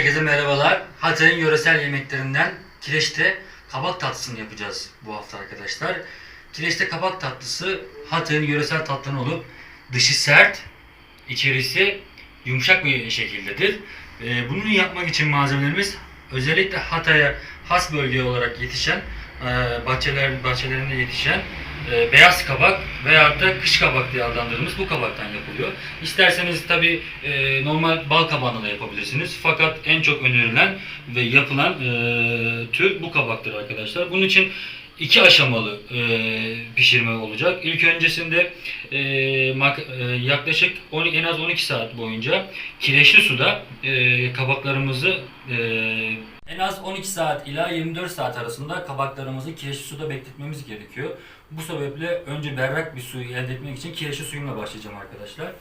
Herkese merhabalar. Hatay'ın yöresel yemeklerinden kireçte kabak tatlısını yapacağız bu hafta arkadaşlar. Kireçte kabak tatlısı Hatay'ın yöresel tatlıları olup dışı sert, içerisi yumuşak bir şekildedir. Ee, Bunu yapmak için malzemelerimiz özellikle Hatay'a has bölge olarak yetişen e, bahçeler bahçelerinde yetişen e, beyaz kabak veyahut da kış kabak diye adlandırdığımız bu kabaktan yapılıyor. İsterseniz tabi normal bal kabağında da yapabilirsiniz. Fakat en çok önerilen ve yapılan e, tür bu kabaktır arkadaşlar. Bunun için iki aşamalı e, pişirme olacak. İlk öncesinde e, mak- e, yaklaşık 10, en az 12 saat boyunca kireçli suda e, kabaklarımızı e, en az 12 saat ila 24 saat arasında kabaklarımızı kireçli suda bekletmemiz gerekiyor. Bu sebeple önce berrak bir suyu elde etmek için kireçli suyumla başlayacağım arkadaşlar.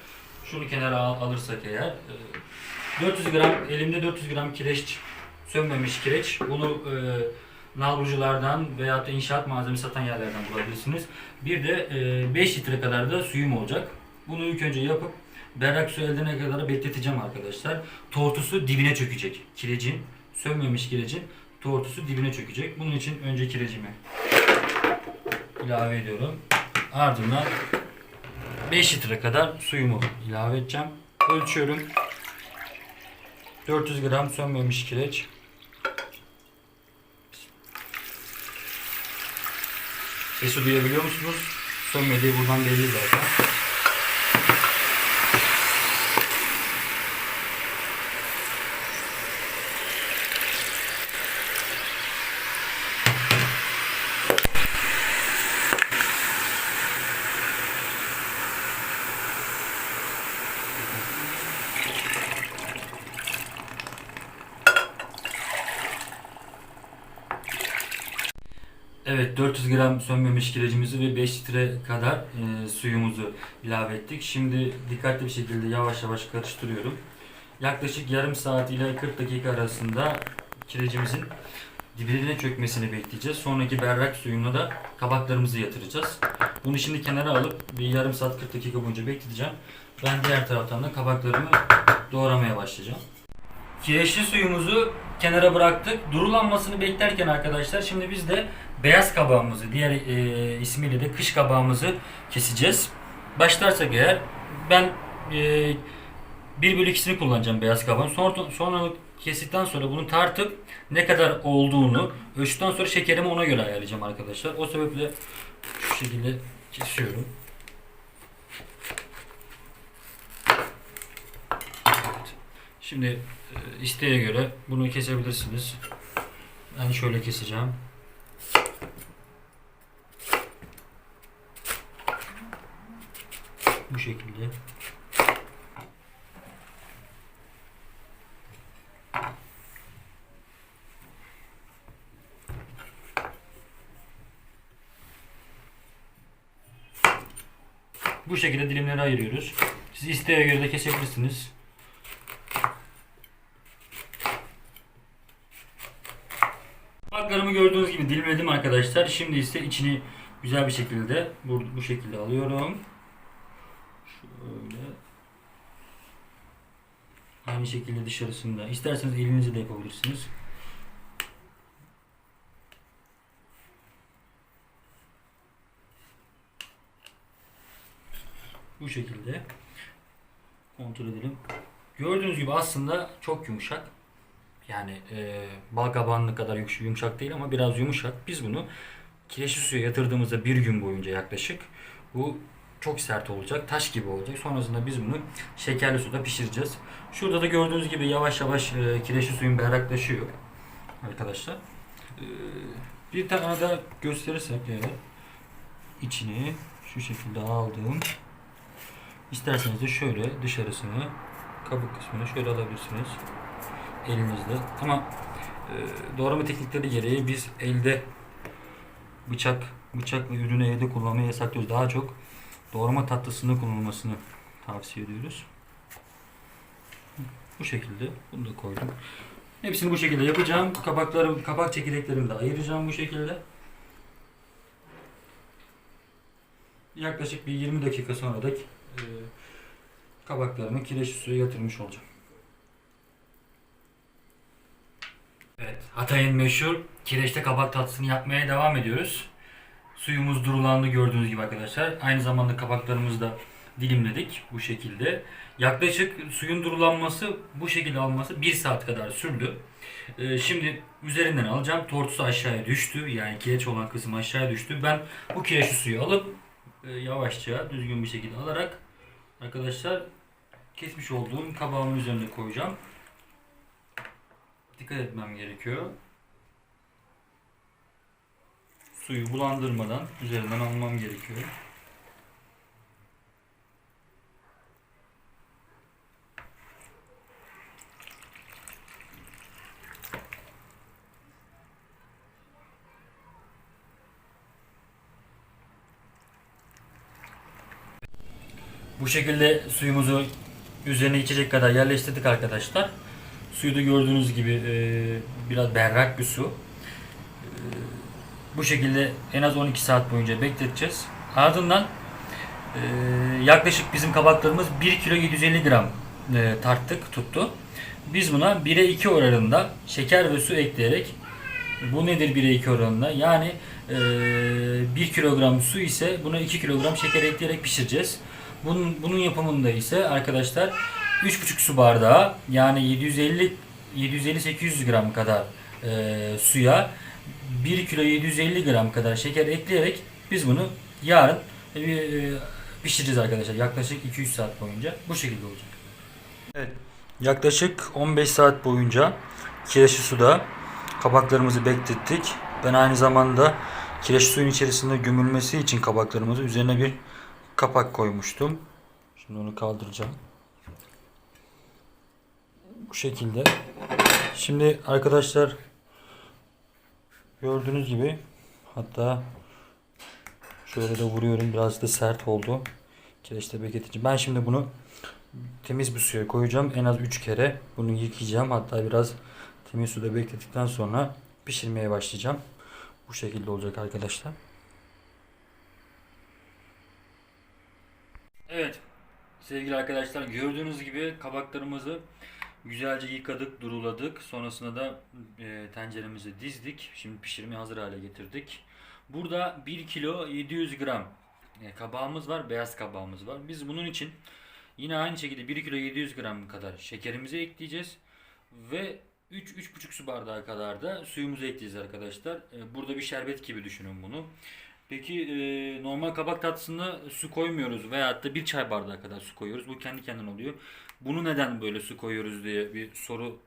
Şunu kenara al- alırsak eğer e, 400 gram elimde 400 gram kireç sönmemiş kireç. Bunu e, nalburculardan veya da inşaat malzeme satan yerlerden bulabilirsiniz. Bir de e, 5 litre kadar da suyum olacak. Bunu ilk önce yapıp berrak su elde edene kadar bekleteceğim arkadaşlar. Tortusu dibine çökecek. Kirecin, sönmemiş kirecin tortusu dibine çökecek. Bunun için önce kirecimi ilave ediyorum. Ardından 5 litre kadar suyumu ilave edeceğim. Ölçüyorum. 400 gram sönmemiş kireç. Sesi duyabiliyor musunuz? Sönmediği buradan belli zaten. Evet 400 gram sönmemiş kirecimizi ve 5 litre kadar e, suyumuzu ilave ettik. Şimdi dikkatli bir şekilde yavaş yavaş karıştırıyorum. Yaklaşık yarım saat ile 40 dakika arasında kirecimizin dibine çökmesini bekleyeceğiz. Sonraki berrak suyuna da kabaklarımızı yatıracağız. Bunu şimdi kenara alıp bir yarım saat 40 dakika boyunca bekleteceğim. Ben diğer taraftan da kabaklarımı doğramaya başlayacağım. Kireçli suyumuzu kenara bıraktık. Durulanmasını beklerken arkadaşlar şimdi biz de beyaz kabağımızı, diğer e, ismiyle de kış kabağımızı keseceğiz. Başlarsak eğer ben e, 1 bölü 2'sini kullanacağım beyaz kabağın. Sonra, sonra kestikten sonra bunu tartıp ne kadar olduğunu ölçtükten sonra şekerimi ona göre ayarlayacağım arkadaşlar. O sebeple şu şekilde kesiyorum. Evet. Şimdi e, isteğe göre bunu kesebilirsiniz. Ben şöyle keseceğim. Bu şekilde. Bu şekilde dilimleri ayırıyoruz. Siz isteğe göre de kesebilirsiniz. Kabaklarımı gördüğünüz gibi dilimledim arkadaşlar. Şimdi ise içini güzel bir şekilde bu, bu şekilde alıyorum. Şöyle. Aynı şekilde dışarısında. İsterseniz elinizle de yapabilirsiniz. Bu şekilde kontrol edelim. Gördüğünüz gibi aslında çok yumuşak. Yani e, bal kabağının kadar yumuş- yumuşak değil ama biraz yumuşak. Biz bunu kireçli suya yatırdığımızda bir gün boyunca yaklaşık bu çok sert olacak. Taş gibi olacak. Sonrasında biz bunu şekerli suda pişireceğiz. Şurada da gördüğünüz gibi yavaş yavaş e, kireçli suyun berraklaşıyor. Arkadaşlar. E, bir tane daha gösterirsek eğer içini şu şekilde aldım. İsterseniz de şöyle dışarısını kabuk kısmını şöyle alabilirsiniz elinizle. Ama e, doğrama teknikleri gereği biz elde bıçak bıçak ve ürünü evde kullanmayı yasaklıyoruz. Daha çok doğrama tatlısında kullanılmasını tavsiye ediyoruz. Bu şekilde bunu da koydum. Hepsini bu şekilde yapacağım. Kabaklarım, kabak çekirdeklerimi de ayıracağım bu şekilde. Yaklaşık bir 20 dakika sonra da e, kabaklarımı kireçli suya yatırmış olacağım. Evet, Hatay'ın meşhur kireçte kabak tatlısını yapmaya devam ediyoruz. Suyumuz durulandı gördüğünüz gibi arkadaşlar. Aynı zamanda kabaklarımızı da dilimledik bu şekilde. Yaklaşık suyun durulanması bu şekilde alması 1 saat kadar sürdü. Ee, şimdi üzerinden alacağım. Tortusu aşağıya düştü. Yani kireç olan kısım aşağıya düştü. Ben bu kireçli suyu alıp e, yavaşça düzgün bir şekilde alarak arkadaşlar kesmiş olduğum kabağımın üzerine koyacağım. Dikkat etmem gerekiyor. Suyu bulandırmadan üzerinden almam gerekiyor. Bu şekilde suyumuzu üzerine içecek kadar yerleştirdik arkadaşlar. Suyu da gördüğünüz gibi e, biraz berrak bir su. E, bu şekilde en az 12 saat boyunca bekleteceğiz. Ardından e, yaklaşık bizim kabaklarımız 1 kilo 750 gram e, tarttık tuttu. Biz buna 1'e 2 oranında şeker ve su ekleyerek bu nedir 1'e 2 oranında? Yani e, 1 kilogram su ise buna 2 kilogram şeker ekleyerek pişireceğiz. Bunun, bunun yapımında ise arkadaşlar 3,5 su bardağı yani 750 750-800 gram kadar e, suya 1 kilo 750 gram kadar şeker ekleyerek biz bunu yarın e, e, pişireceğiz arkadaşlar. Yaklaşık 2-3 saat boyunca bu şekilde olacak. Evet. Yaklaşık 15 saat boyunca kireçli suda kabaklarımızı beklettik. Ben aynı zamanda kireç suyun içerisinde gömülmesi için kabaklarımızı üzerine bir kapak koymuştum. Şimdi onu kaldıracağım. Bu şekilde. Şimdi arkadaşlar gördüğünüz gibi hatta şöyle de vuruyorum biraz da sert oldu. Kireçte bekletici. Ben şimdi bunu temiz bir suya koyacağım. En az 3 kere bunu yıkayacağım. Hatta biraz temiz suda beklettikten sonra pişirmeye başlayacağım. Bu şekilde olacak arkadaşlar. Evet sevgili arkadaşlar gördüğünüz gibi kabaklarımızı güzelce yıkadık, duruladık. Sonrasında da e, tenceremizi dizdik. Şimdi pişirmeye hazır hale getirdik. Burada 1 kilo 700 gram e, kabağımız var, beyaz kabağımız var. Biz bunun için yine aynı şekilde 1 kilo 700 gram kadar şekerimizi ekleyeceğiz. Ve 3-3,5 su bardağı kadar da suyumuzu ekleyeceğiz arkadaşlar. E, burada bir şerbet gibi düşünün bunu. Peki e, normal kabak tatlısında su koymuyoruz veyahut da bir çay bardağı kadar su koyuyoruz. Bu kendi kendine oluyor. Bunu neden böyle su koyuyoruz diye bir soru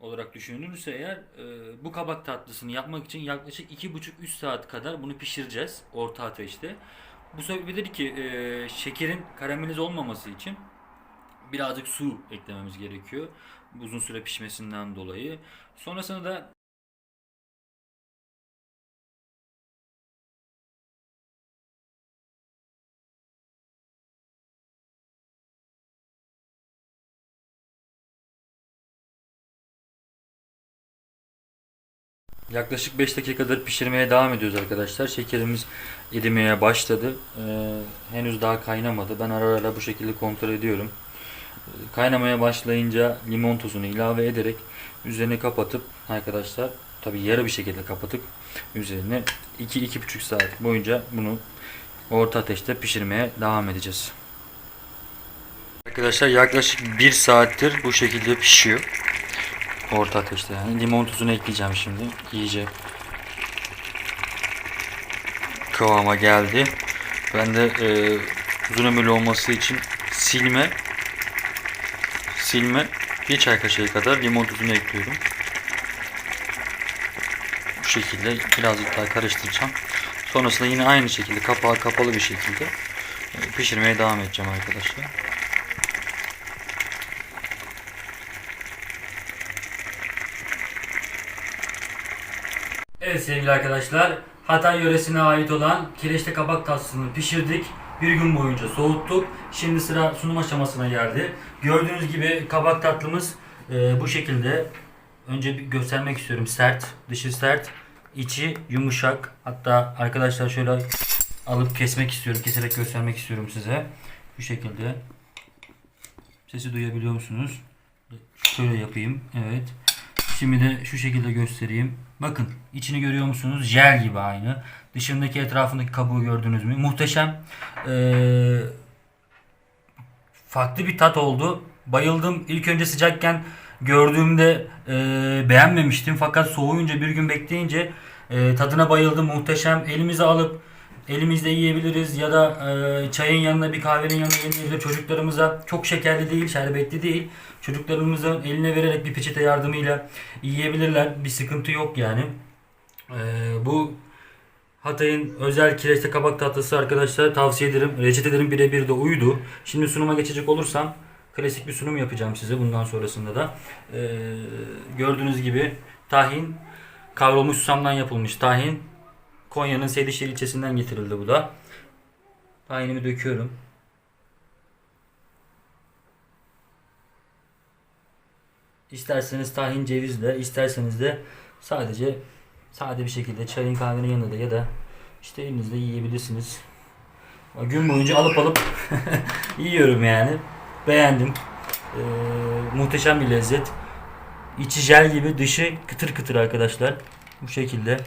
olarak düşünülürse eğer e, bu kabak tatlısını yapmak için yaklaşık 2,5-3 saat kadar bunu pişireceğiz orta ateşte. Bu sebebedir ki e, şekerin karamelize olmaması için birazcık su eklememiz gerekiyor. Uzun süre pişmesinden dolayı. Sonrasında da Yaklaşık 5 dakikadır pişirmeye devam ediyoruz arkadaşlar. Şekerimiz erimeye başladı. Ee, henüz daha kaynamadı. Ben ara ara bu şekilde kontrol ediyorum. Ee, kaynamaya başlayınca limon tuzunu ilave ederek üzerine kapatıp arkadaşlar tabi yarı bir şekilde kapatıp üzerine 2-2,5 saat boyunca bunu orta ateşte pişirmeye devam edeceğiz. Arkadaşlar yaklaşık 1 saattir bu şekilde pişiyor. Orta ateşte yani. Limon tuzunu ekleyeceğim şimdi. İyice kıvama geldi. Ben de e, uzun ömürlü olması için silme silme bir çay kaşığı kadar limon tuzunu ekliyorum. Bu şekilde birazcık daha karıştıracağım. Sonrasında yine aynı şekilde kapağı kapalı bir şekilde e, pişirmeye devam edeceğim arkadaşlar. Evet sevgili arkadaşlar, Hatay yöresine ait olan kireçte kabak tatlısını pişirdik. Bir gün boyunca soğuttuk. Şimdi sıra sunum aşamasına geldi. Gördüğünüz gibi kabak tatlımız e, bu şekilde. Önce bir göstermek istiyorum. Sert, dışı sert, içi yumuşak. Hatta arkadaşlar şöyle alıp kesmek istiyorum. Keserek göstermek istiyorum size. Bu şekilde. Sesi duyabiliyor musunuz? Şöyle yapayım. Evet. Şimdi de şu şekilde göstereyim. Bakın içini görüyor musunuz? Jel gibi aynı. Dışındaki etrafındaki kabuğu gördünüz mü? Muhteşem. Ee, farklı bir tat oldu. Bayıldım. İlk önce sıcakken gördüğümde e, beğenmemiştim. Fakat soğuyunca bir gün bekleyince e, tadına bayıldım. Muhteşem. Elimize alıp elimizde yiyebiliriz ya da e, çayın yanına bir kahvenin yanına yenilebilir. Çocuklarımıza çok şekerli değil, şerbetli değil. Çocuklarımızın eline vererek bir peçete yardımıyla yiyebilirler. Bir sıkıntı yok yani. E, bu Hatay'ın özel kireçte kabak tatlısı arkadaşlar tavsiye ederim. Reçetelerim birebir de uydu. Şimdi sunuma geçecek olursam klasik bir sunum yapacağım size bundan sonrasında da. Ee, gördüğünüz gibi tahin kavrulmuş susamdan yapılmış tahin. Konya'nın Seydişehir ilçesinden getirildi bu da. Tahinimi döküyorum. İsterseniz tahin cevizle, isterseniz de sadece sade bir şekilde çayın kahvenin yanında ya da işte elinizde yiyebilirsiniz. Gün boyunca alıp alıp yiyorum yani. Beğendim. Ee, muhteşem bir lezzet. İçi jel gibi, dışı kıtır kıtır arkadaşlar. Bu şekilde.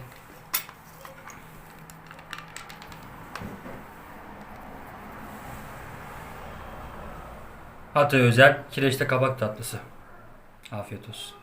Hatay özel kireçte kabak tatlısı. Afiyet olsun.